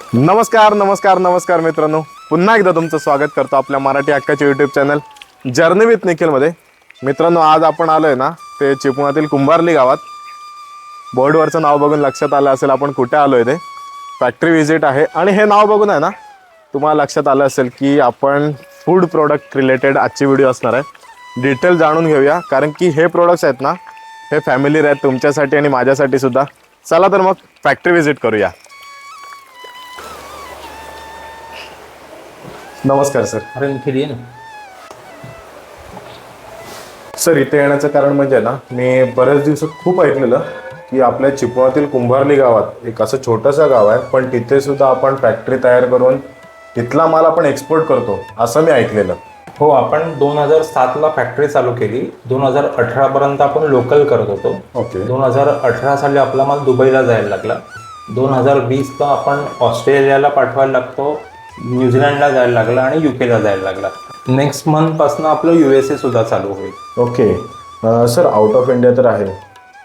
नमस्कार नमस्कार नमस्कार मित्रांनो. पुन्हा एकदा तुमचं स्वागत करतो आपल्या मराठी हक्काच्या यूट्यूब चॅनल जर्नी विथ निखिलमध्ये मित्रांनो आज आपण आलो आहे ना ते चिपळुणातील कुंभारली गावात. बोर्डवरचं नाव बघून लक्षात आलं असेल आपण कुठे आलो आहे ते. फॅक्टरी व्हिजिट आहे. आणि हे नाव बघून आहे ना तुम्हाला लक्षात आलं असेल की आपण फूड प्रोडक्ट रिलेटेड आजची व्हिडिओ असणार आहे. डिटेल जाणून घेऊया कारण की हे प्रोडक्ट्स आहेत ना हे फॅमिली आहेत तुमच्यासाठी आणि माझ्यासाठी सुद्धा. चला तर मग फॅक्टरी व्हिजिट करूया. नमस्कार सर. अरे निखिल ये ना. सर इथे येण्याचं कारण म्हणजे ना मी बऱ्याच दिवसात खूप ऐकलेलं की आपल्या चिपळातील कुंभारली गावात एक असं छोटंसं गाव आहे पण तिथे सुद्धा आपण फॅक्टरी तयार करून तिथला माल आपण एक्सपोर्ट करतो असं मी ऐकलेलं. हो आपण दोन हजार सातला फॅक्टरी चालू केली. दोन हजार अठरा पर्यंत आपण लोकल करत होतो. ओके. दोन हजार अठरा साली आपला माल दुबईला जायला लागला. दोन हजार वीसला आपण ऑस्ट्रेलियाला पाठवायला लागतो. न्यूझीलंडला जायला लागला आणि युकेला जायला लागला. नेक्स्ट मंथपासून आपलं युएसए सुद्धा चालू होईल. Okay. Sir out of India तर आहे.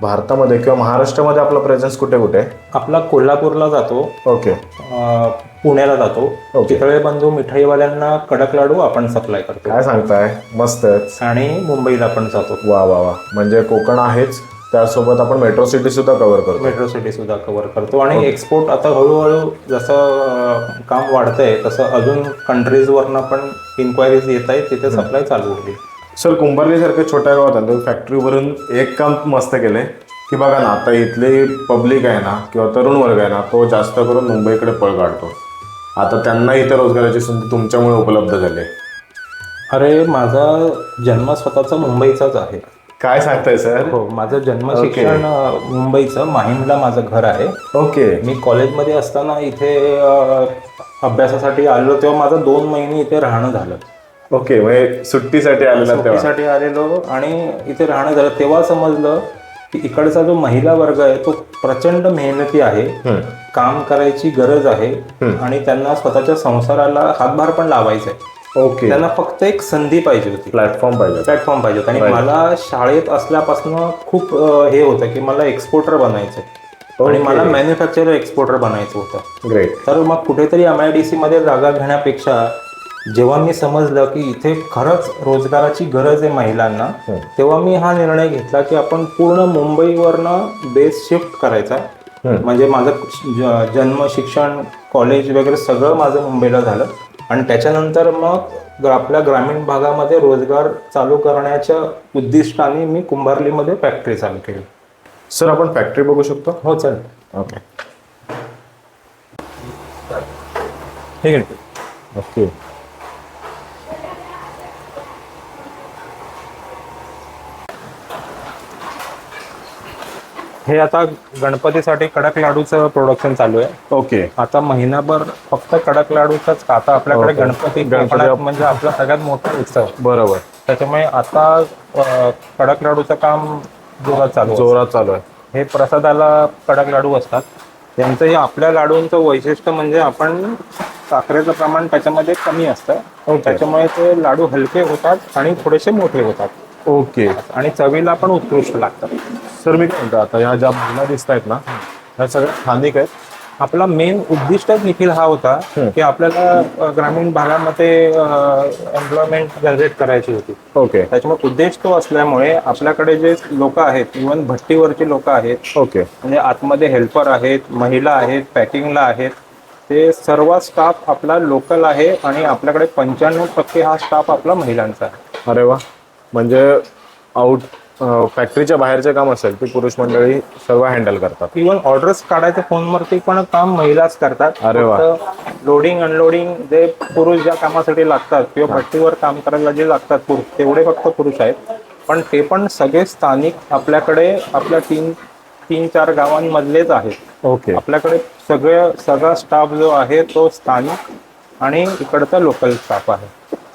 भारतामध्ये किंवा महाराष्ट्रामध्ये आपला प्रेझेन्स कुठे कुठे? आहे आपला कोल्हापूरला जातो. ओके. अं, पुण्याला जातो. ओके. चितळे बंधू मिठाईवाल्यांना कडक लाडू आपण सप्लाय करतो. काय सांगताय? मस्तच आणि मुंबईला पण जातो. वा वा वा. म्हणजे कोकण आहेच. त्यासोबत आपण मेट्रो सिटी सुद्धा कव्हर करतो मेट्रो सिटी सुद्धा कव्हर करतो. आणि एक्सपोर्ट आता हळूहळू जसं काम वाढतंय तसं अजून कंट्रीजवरनं पण इन्क्वायरीज येत आहेत तिथे सप्लाय चालू होईल सर कुंभारलीसारख्या छोट्या गावात आहे तुम्ही फॅक्टरी उभारून एक काम मस्त केलंय की बघा ना आता इथली पब्लिक आहे ना किंवा तरुण वर्ग आहे ना तो जास्त करून मुंबईकडे पळ काढतो. आता त्यांना इथे रोजगाराची संधी तुमच्यामुळे उपलब्ध झाली अरे माझा जन्म स्वतःचा मुंबईचाच आहे. काय सांगताय सर? हो माझं जन्म शिक्षण मुंबईचं माहीमला माझं घर आहे. ओके. मी कॉलेजमध्ये असताना इथे अभ्यासासाठी आलो तेव्हा माझं दोन महिने इथे राहणं झालं. ओके म्हणजे सुट्टीसाठी आलेला नोकरीसाठी आलेलो आणि इथे राहणं झालं. तेव्हा समजलं की इकडचा जो महिला वर्ग आहे तो प्रचंड मेहनती आहे. काम करायची गरज आहे आणि त्यांना स्वतःच्या संसाराला हातभार पण लावायचा आहे. ओके. त्यांना फक्त एक संधी पाहिजे होती. प्लॅटफॉर्म पाहिजे प्लॅटफॉर्म पाहिजे होता. आणि मला शाळेत असल्यापासून खूप हे होतं की मला एक्सपोर्टर बनायचं आणि मला मॅन्युफॅक्चरर एक्सपोर्टर बनायचं होतं. ग्रेट तर मग कुठेतरी एम आय डी सीमध्ये जागा घेण्यापेक्षा जेव्हा मी समजलं की इथे खरंच रोजगाराची गरज आहे महिलांना तेव्हा मी हा निर्णय घेतला की आपण पूर्ण मुंबईवरनं बेस शिफ्ट करायचा. म्हणजे माझं जन्म शिक्षण कॉलेज वगैरे सगळं माझं मुंबईला झालं. आणि त्याच्यानंतर मग आपल्या ग्रामीण भागामध्ये रोजगार चालू करण्याच्या उद्दिष्टाने मी कुंभारलीमध्ये फॅक्टरी चालू केली. सर आपण फॅक्टरी बघू शकतो? हो चल ओके ठीक आहे ओके हे आता गणपतीसाठी कडक लाडूचं प्रोडक्शन चालू आहे. ओके. आता महिनाभर फक्त कडक लाडूचाच का? आता आपल्याकडे गणपती कोकणात म्हणजे आपला सगळ्यात मोठा उत्सव. बरोबर. त्याच्यामुळे आता अं, कडक लाडूचं काम जोरात चालू आहे. जोरात चालू आहे. हे प्रसादाला कडक लाडू असतात. त्यांचं हे आपल्या लाडूंचं वैशिष्ट्य म्हणजे आपण साखरेचं प्रमाण त्याच्यामध्ये कमी असतं. त्याच्यामुळे ते लाडू हलके होतात आणि थोडेसे मोठे होतात. ओके. आणि चवीला पण उत्कृष्ट लागतात. सर मी काय म्हणतो आता ह्या ज्या महिला दिसत आहेत ना ह्या सगळ्या स्थानिक आहेत. आपला मेन उद्दिष्टच निखिल हा होता की आपल्याला अ, ग्रामीण भागामध्ये एम्प्लॉयमेंट जनरेट करायची होती. ओके. त्याच्यामुळे उद्देश तो असल्यामुळे आपल्याकडे जे लोक आहेत इवन भट्टीवरची लोक आहेत ओके. म्हणजे आतमध्ये हेल्पर आहेत महिला आहेत पॅकिंगला आहेत ते सर्व स्टाफ आपला लोकल आहे आणि आपल्याकडे पंच्याण्णव टक्के हा स्टाफ आपला महिलांचा आहे. अरे वा. म्हणजे आउट फॅक्टरीच्या बाहेरचे काम असेल ते पुरुष मंडळी सर्व हँडल करतात. इवन ऑर्डर्स काढायचं फोनवरती पण काम महिलाच करतात. अरे वा. लोडिंग अनलोडिंग जे पुरुष ज्या कामासाठी लागतात किंवा भट्टीवर काम करायला जे लागतात पुरुष तेवढे फक्त पुरुष आहेत. पण ते पण सगळे स्थानिक आपल्याकडे आपल्या तीन तीन चार गावांमधलेच आहेत. ओके आपल्याकडे सगळे सगळा स्टाफ जो आहे तो स्थानिक आणि इकडचा लोकल स्टाफ आहे.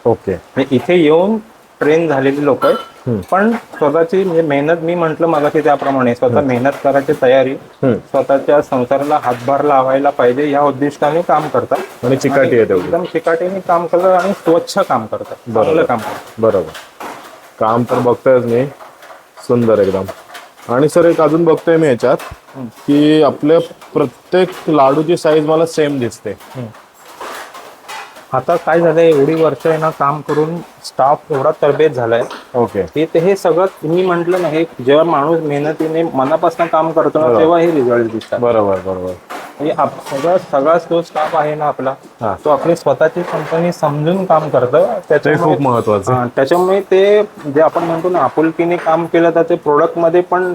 ओके म्हणजे इथे येऊन ट्रेन झालेली लोक आहेत. पण स्वतःची म्हणजे मेहनत मी म्हंटल मगाशी त्याप्रमाणे स्वतः मेहनत करायची तयारी स्वतःच्या संसाराला हातभार लावायला पाहिजे या उद्दिष्टाने काम करतात. आणि चिकाटी एकदम चिकाटीने काम करतात आणि स्वच्छ काम करतात. चांगलं काम करतात. बरोबर. काम तर बघतोयच मी. सुंदर एकदम. आणि सर एक अजून बघतोय मी याच्यात की आपल्या प्रत्येक लाडूची साईज मला सेम दिसते. आता काय झालंय एवढी वर्ष आहे ना काम करून स्टाफ एवढा तरबेज झालाय. ओके. हे ते हे सगळं मी म्हंटल ना हे जेव्हा माणूस मेहनतीने मनापासून काम करतो ना तेव्हा हे रिझल्ट दिसतात. बरोबर बरोबर. म्हणजे आप- सगळा सगळा जो स्टाफ आहे ना आपला हा. तो आपली स्वतःची कंपनी समजून काम करतं. ते त्याच्यामुळे खूप महत्वाचं त्याच्यामुळे ते जे आपण म्हणतो ना आपुलकीने काम केलं तर ते प्रोडक्टमध्ये पण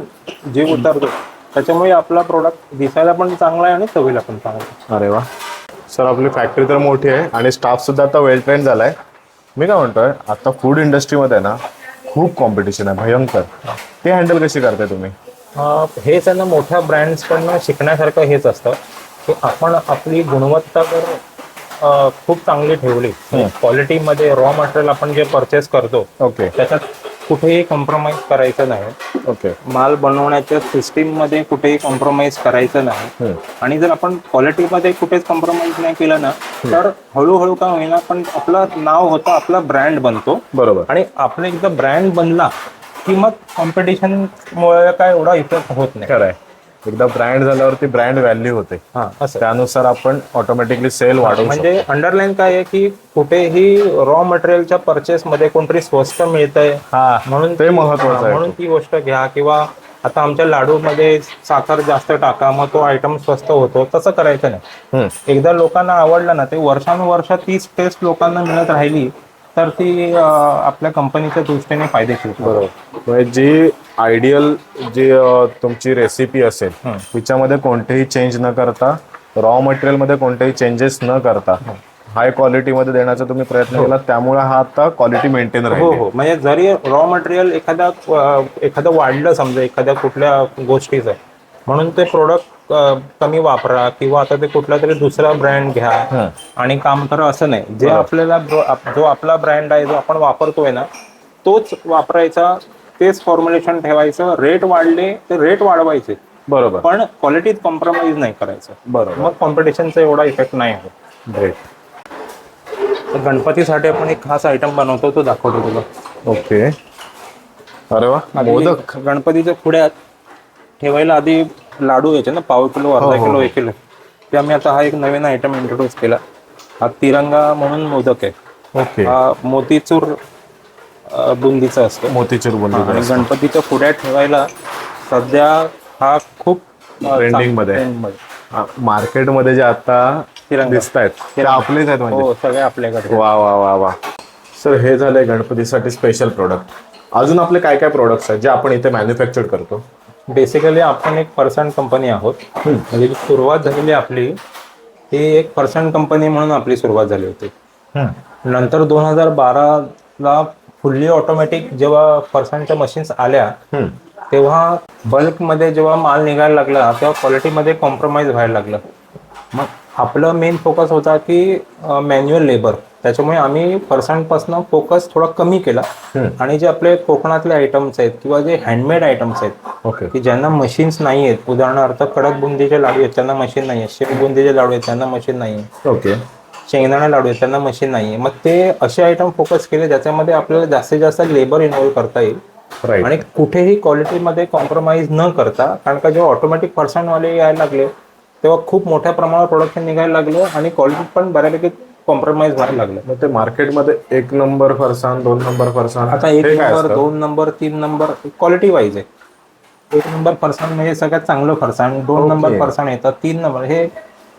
जीव उतरतो. त्याच्यामुळे आपला प्रोडक्ट दिसायला पण चांगला आहे आणि चवीला पण चांगला. अरे वा. सर आपली फॅक्टरी तर मोठी आहे आणि स्टाफ सुद्धा आता वेल ट्रेन झालाय. मी काय म्हणतोय आता फूड इंडस्ट्रीमध्ये ना खूप कॉम्पिटिशन आहे भयंकर. ते हँडल कशी करताय तुम्ही? अं, हेच आहे ना मोठ्या ब्रँड्स कडनं शिकण्यासारखं हेच असतं की आपण आपली गुणवत्ता जर अं, खूप चांगली ठेवली. क्वालिटीमध्ये रॉ मटेरियल आपण जे परचेस करतो ओके त्याच्यात कुठेही कॉम्प्रोमाइज करायचं नाही. ओके माल बनवण्याच्या सिस्टीममध्ये कुठेही कॉम्प्रोमाइज करायचं नाही. आणि जर आपण क्वालिटीमध्ये कुठेच कॉम्प्रोमाइज नाही केलं ना तर हळूहळू का होईना पण आपलं नाव होतं आपला ब्रँड बनतो. बरोबर. आणि आपला एकदा ब्रँड बनला की मग कॉम्पिटिशन मुळे काय एवढा इफेक्ट होत नाही. खरंय एकदा ब्रँड झाल्यावरती ब्रँड व्हॅल्यू होते. हा असं. त्यानुसार आपण ऑटोमॅटिकली सेल वाढवू म्हणजे अंडरलाईन काय आहे की कुठेही रॉ मटेरियलच्या परचेस मध्ये कोणतरी स्वस्त मिळतंय. हा म्हणून ते महत्वाचं आहे. म्हणून ती गोष्ट घ्या किंवा आता आमच्या लाडूमध्ये साखर जास्त टाका मग तो आयटम स्वस्त होतो. तसं करायचं नाही. हम्म. एकदा लोकांना आवडलं ना ते वर्षानुवर्ष तीच टेस्ट लोकांना मिळत राहिली तर ती आपल्या कंपनीच्या दृष्टीने फायदेशीर बरोबर. म्हणजे जी आयडियल जी अ, तुमची रेसिपी असेल तिच्यामध्ये कोणतेही चेंज न करता रॉ मटेरियलमध्ये कोणतेही चेंजेस न करता हाय क्वालिटी मध्ये देण्याचा तुम्ही प्रयत्न केला त्यामुळे हा आता क्वालिटी मेंटेन हो राहील. हो. म्हणजे जरी रॉ मटेरियल एखादा अं, एखादं वाढलं समजा एखाद्या कुठल्या गोष्टीचं म्हणून ते प्रोडक्ट कमी वापरा किंवा आता ते कुठला तरी दुसरा ब्रँड घ्या. आणि काम करा असं नाही. जे आपल्याला जो आप- जो आपला ब्रँड आहे जो आपण वापरतोय ना तोच वापरायचा तेच फॉर्म्युलेशन ठेवायचं रेट वाढले ते रेट वाढवायचे. बरोबर. पण क्वालिटीत कॉम्प्रोमाइज नाही करायचं. बरोबर. मग कॉम्पिटिशनचा एवढा इफेक्ट नाही होत. ग्रेट तर गणपतीसाठी आपण एक खास आयटम बनवतो तो दाखवतो तुला. ओके अरे वा मोदक. गणपतीच्या पुढ्यात ठेवायला आधी लाडू यायचे ना पाव किलो अर्धा हो, किलो एक किलो. ते आम्ही आता हा एक नवीन आयटम इंट्रोड्यूस केला. हा तिरंगा म्हणून मोदक आहे. ओके. हा मोतीचूर बुंदीचा असतो. मोतीचूर आणि बुंदी गणपतीच्या पुढ्यात ठेवायला सध्या हा खूप चांग- मध्ये. मार्केटमध्ये जे आता तिरंगा. दिसत आहेत ते आपलेच आहेत म्हणजे. हो सगळे आपल्याकडे वा वा वा वा. सर हे झालंय गणपतीसाठी स्पेशल प्रोडक्ट अजून आपले काय काय प्रोडक्ट्स आहेत जे आपण इथे मॅन्युफॅक्चर करतो? बेसिकली आपण एक पर्सनल कंपनी आहोत. म्हणजे जी सुरुवात झालेली आपली ही एक पर्सनल कंपनी म्हणून आपली सुरुवात झाली होती. नंतर दोन हजार बाराला फुल्ली ऑटोमॅटिक जेव्हा पर्सनच्या मशीन्स आल्या. तेव्हा बल्कमध्ये जेव्हा माल निघायला लागला तेव्हा क्वालिटीमध्ये कॉम्प्रोमाइज व्हायला लागलं. मग आपलं मेन फोकस होता की मॅन्युअल लेबर त्याच्यामुळे आम्ही पर्सनपासून फोकस थोडा कमी केला. आणि जे आपले कोकणातले आयटम्स आहेत किंवा जे हँडमेड आयटम्स आहेत ओके की ज्यांना मशीन्स नाही आहेत उदाहरणार्थ कडक बुंदीचे लाडू आहेत त्यांना मशीन नाही आहे शेव बुंदीचे लाडू आहेत त्यांना मशीन नाही आहे ओके शेंगदाणा लाडू आहेत त्यांना मशीन नाही आहे मग ते असे आयटम फोकस केले ज्याच्यामध्ये आपल्याला जास्तीत जास्त लेबर इन्व्हॉल्व करता येईल. आणि कुठेही क्वालिटीमध्ये कॉम्प्रोमाइज न करता कारण का जेव्हा ऑटोमॅटिक पर्सनवाले यायला लागले तेव्हा खूप मोठ्या प्रमाणात प्रोडक्शन निघायला लागलं आणि क्वालिटी पण बऱ्यापैकी कॉम्प्रोमाइज व्हायला लागलं. मग ते मार्केटमध्ये एक नंबर फरसान दोन नंबर फरसान आता एक हे काय नंबर असतं? दोन नंबर तीन नंबर क्वालिटी वाईज आहे. एक नंबर फरसाण म्हणजे सगळ्यात चांगलं फरसाण दोन नंबर फरसाण येतं तीन नंबर हे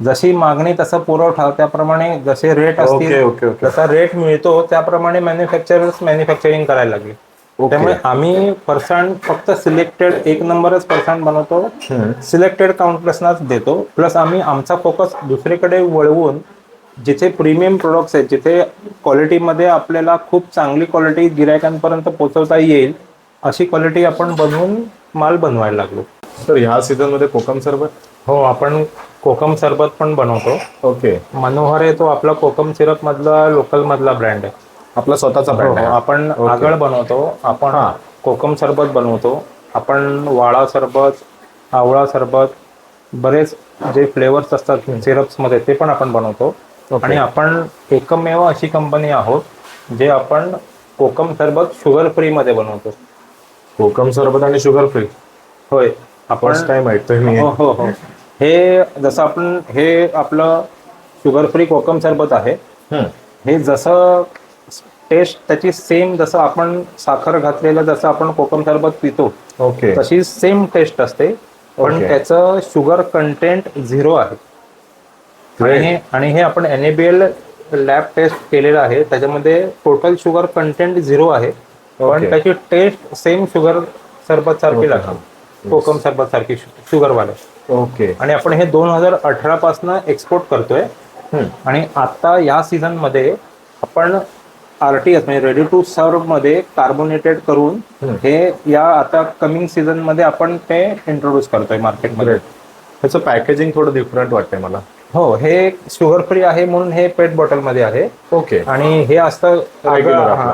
जशी मागणी तसा पुरवठा त्याप्रमाणे जसे रेट ओके असतील ओके ओके. जसा रेट मिळतो त्याप्रमाणे मॅन्युफॅक्चरर्स मॅन्युफॅक्चरिंग करायला लागले. त्यामुळे आम्ही फरसाण फक्त सिलेक्टेड एक नंबरच फरसाण बनवतो. सिलेक्टेड काउंटर्सनाच देतो. प्लस आम्ही आमचा फोकस दुसरीकडे वळवून जिथे प्रीमियम प्रोडक्ट्स आहेत जिथे क्वालिटीमध्ये आपल्याला खूप चांगली क्वालिटी गिरायकांपर्यंत पोहोचवता येईल अशी क्वालिटी आपण बनवून माल बनवायला लागलो. सर ह्या सीझनमध्ये कोकम सरबत? हो आपण कोकम सरबत पण बनवतो. ओके. मनोहर आहे तो आपला कोकम सिरप मधला लोकल मधला ब्रँड आहे. आपला स्वतःचा ब्रँड. आहे. आपण आगळ बनवतो आपण हा. कोकम सरबत बनवतो आपण वाळा सरबत आवळा सरबत बरेच जे फ्लेवर्स असतात सिरप्समध्ये ते पण आपण बनवतो. आणि आपण एकमेव अशी कंपनी आहोत जे आपण कोकम सरबत शुगर फ्री मध्ये बनवतो. कोकम सरबत आणि शुगर फ्री होय. आपण फर्स्ट टाइम ऐकतोय मी हो हो हो. हे जसं आपण हे आपलं शुगर फ्री कोकम सरबत आहे. हे जसं टेस्ट त्याची सेम जसं आपण साखर घातलेलं जसं आपण कोकम सरबत पितो ओके तशी सेम टेस्ट असते. पण Okay. त्याचं शुगर कंटेंट झिरो आहे. आणि हे आणि हे आपण एनएबीएल लॅब टेस्ट केलेलं आहे. त्याच्यामध्ये टोटल शुगर कंटेंट झिरो आहे. पण Okay. त्याची टेस्ट सेम शुगर सरबत सारखी लागते. कोकम सरबत सारखी शुगर वाले ओके आणि आपण हे दोन हजार अठरा पासन एक्सपोर्ट करतोय. आणि आता या सीझनमध्ये आपण आरटीएस म्हणजे रेडी टू सर्वमध्ये कार्बोनेटेड करून. हे या आता कमिंग सीझनमध्ये आपण ते इंट्रोड्यूस करतोय मार्केटमध्ये त्याचं पॅकेजिंग थोडं डिफरंट वाटतंय मला. हो हे शुगर फ्री आहे म्हणून हे पेट बॉटलमध्ये आहे. ओके आणि हे असतं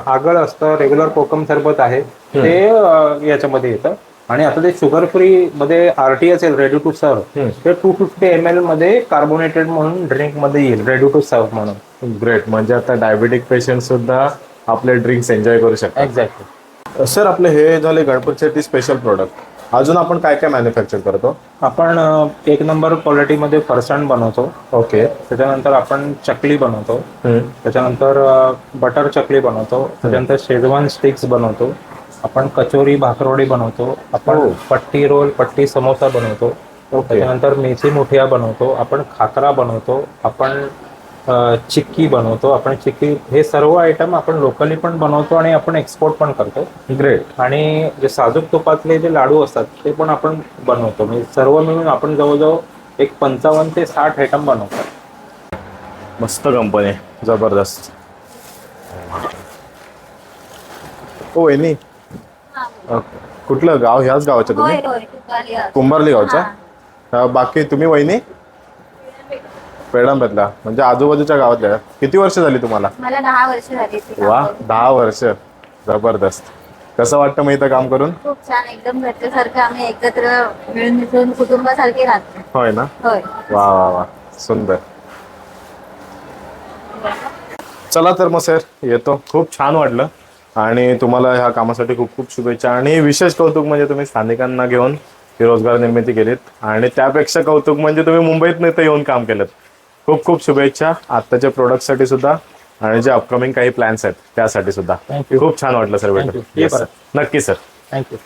आगळ असतं रेग्युलर कोकम सरबत आहे. ते याच्यामध्ये येतं. आणि आता ते शुगर फ्री मध्ये आरटीएस येईल रेडी टू सर्व. ते टू फिफ्टी एम एलमध्ये कार्बोनेटेड म्हणून ड्रिंकमध्ये येईल रेडी टू सर्व म्हणून. ग्रेट म्हणजे आता डायबेटिक पेशंट सुद्धा आपले ड्रिंक्स एन्जॉय करू शकतात. एक्झॅक्टली सर आपले हे झाले गणपतीसाठी स्पेशल प्रोडक्ट अजून आपण काय काय मॅन्युफॅक्चर करतो? आपण एक नंबर क्वालिटीमध्ये फरसाण बनवतो. ओके त्याच्यानंतर आपण चकली बनवतो. त्याच्यानंतर बटर चकली बनवतो. त्याच्यानंतर शेजवान स्टिक्स बनवतो. आपण कचोरी भाकरवडी बनवतो आपण हो. पट्टी रोल पट्टी समोसा बनवतो त्याच्यानंतर मेथी मुठिया बनवतो आपण खाकरा बनवतो आपण चिक्की बनवतो आपण चिक्की हे सर्व आयटम आपण लोकली पण बनवतो आणि आपण एक्सपोर्ट पण करतो. ग्रेट आणि जे साजूक तुपातले जे लाडू असतात ते पण आपण बनवतो. म्हणजे सर्व मिळून आपण जवळजवळ एक पंचावन्न ते साठ आयटम बनवतो. मस्त कंपनी जबरदस्त. हो वहिनी. कुठलं गाव? ह्याच गावाच्या होय तुम्ही? होय. कुंभारली गावच्या अ, बाकी तुम्ही वहिनी? पेडांबतला म्हणजे आजूबाजूच्या गावातल्या. किती वर्ष झाली तुम्हाला? मला दहा वर्ष झाली इथे काम वा करून. दहा वर्ष. जबरदस्त. कसं वाटतं मग इथं काम करून? खूप छान एकदम घरच्यासारखं आम्ही एकत्र मिळून मिसळून कुटुंबासारखे राहतो. होय ना? होय. वा वा वा. सुंदर. चला तर मग सर. येतो. खूप छान वाटलं. आणि तुम्हाला ह्या कामासाठी खूप खूप शुभेच्छा. आणि विशेष कौतुक म्हणजे तुम्ही स्थानिकांना घेऊन ही रोजगार निर्मिती केलीत. आणि त्यापेक्षा कौतुक म्हणजे तुम्ही मुंबईत इथं येऊन काम केलं खूप खूप शुभेच्छा. आत्ताच्या प्रोडक्टसाठी सुद्धा आणि जे अपकमिंग काही प्लॅन्स आहेत त्यासाठी सुद्धा. खूप छान वाटलं सर. भेटून. नक्की सर थँक्यू